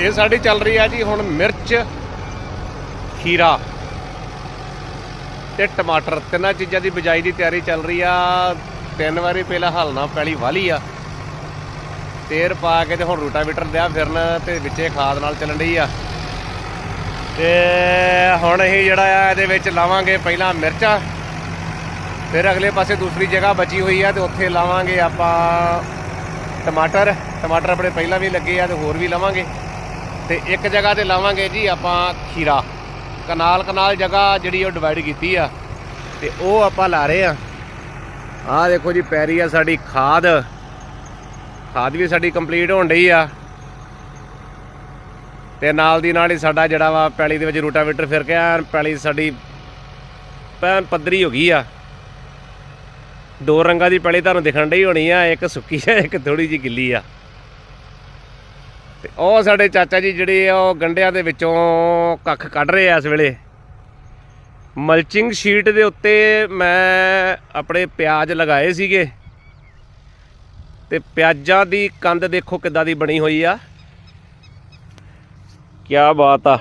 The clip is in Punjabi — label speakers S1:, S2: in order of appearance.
S1: ਇਹ ਸਾਡੀ ਚੱਲ ਰਹੀ ਆ ਜੀ ਹੁਣ ਮਿਰਚ, ਖੀਰਾ ਤੇ ਟਮਾਟਰ। ਤਿੰਨਾਂ ਚੀਜ਼ਾਂ ਦੀ ਬਿਜਾਈ ਦੀ ਤਿਆਰੀ ਚੱਲ ਰਹੀ ਆ। ਤਿੰਨ ਵਾਰੀ ਪਹਿਲਾਂ ਹਲ ਨਾਲ ਪੈਲੀ ਵਾਲੀ ਆ। ਤੇਰ ਪਾ ਕੇ ਤੇ ਹੁਣ ਰੂਟਾਵੀਟਰ ਦਿਆ ਫਿਰਨ ਤੇ ਵਿੱਚੇ ਖਾਦ ਨਾਲ ਚੱਲਣ ਰਹੀ ਆ। ਤੇ ਹੁਣ ਅਸੀਂ ਜਿਹੜਾ ਆ, ਇਹਦੇ ਵਿੱਚ ਲਾਵਾਂਗੇ ਪਹਿਲਾਂ ਮਿਰਚਾਂ। ਫਿਰ ਅਗਲੇ ਪਾਸੇ ਦੂਸਰੀ ਜਗ੍ਹਾ ਬਚੀ ਹੋਈ ਆ ਤੇ ਉੱਥੇ ਲਾਵਾਂਗੇ ਆਪਾਂ ਟਮਾਟਰ। ਟਮਾਟਰ ਆਪਣੇ ਪਹਿਲਾਂ ਵੀ ਲੱਗੇ ਆ ਤੇ ਹੋਰ ਵੀ ਲਾਵਾਂਗੇ। ਤੇ ਇੱਕ ਜਗ੍ਹਾ ਤੇ ਲਾਵਾਂਗੇ ਜੀ ਆਪਾਂ ਖੀਰਾ। ਕਨਾਲ ਕਨਾਲ ਜਗ੍ਹਾ ਜਿਹੜੀ ਉਹ ਡਿਵਾਈਡ ਕੀਤੀ ਆ। ਤੇ ਉਹ ਆਪਾਂ ਲਾ ਰਹੇ ਆ। ਆਹ ਦੇਖੋ ਜੀ, ਪੈਰੀ ਆ ਸਾਡੀ ਖਾਦ। ਖਾਦ ਵੀ ਸਾਡੀ ਕੰਪਲੀਟ ਹੋਣ ਡਈ ਆ। ਤੇ ਨਾਲ ਦੀ ਨਾਲ ਹੀ ਸਾਡਾ ਜਿਹੜਾ ਵਾ ਪੈਲੀ ਦੇ ਵਿੱਚ ਰੂਟਾਵੇਟਰ ਫਿਰ ਕੇ ਐਨ ਪੈਲੀ ਸਾਡੀ ਪੈਨ ਪੱਧਰੀ ਹੋ ਗਈ ਆ। ਦੋ ਰੰਗਾਂ ਦੀ ਪੈਲੀ ਤੁਹਾਨੂੰ ਦਿਖਣ ਡਈ ਹੋਣੀ ਆ। ਇੱਕ ਸੁੱਕੀ ਆ, ਇੱਕ ਥੋੜੀ ਜਿਹੀ ਗਿੱਲੀ ਆ। ਤੇ ਉਹ ਸਾਡੇ ਚਾਚਾ ਜੀ ਜਿਹੜੇ ਆ, ਉਹ ਗੰਡਿਆਂ ਦੇ ਵਿੱਚੋਂ ਕੱਖ ਕੱਢ ਰਹੇ ਆ ਇਸ ਵੇਲੇ। ਮਲਚਿੰਗ ਸ਼ੀਟ ਦੇ ਉੱਤੇ ਮੈਂ ਆਪਣੇ ਪਿਆਜ਼ ਲਗਾਏ ਸੀਗੇ। ਤੇ ਪਿਆਜ਼ਾਂ ਦੀ ਕੰਦ ਦੇਖੋ ਕਿੱਦਾਂ ਦੀ ਬਣੀ ਹੋਈ ਆ। ਕੀ ਬਾਤ ਆ।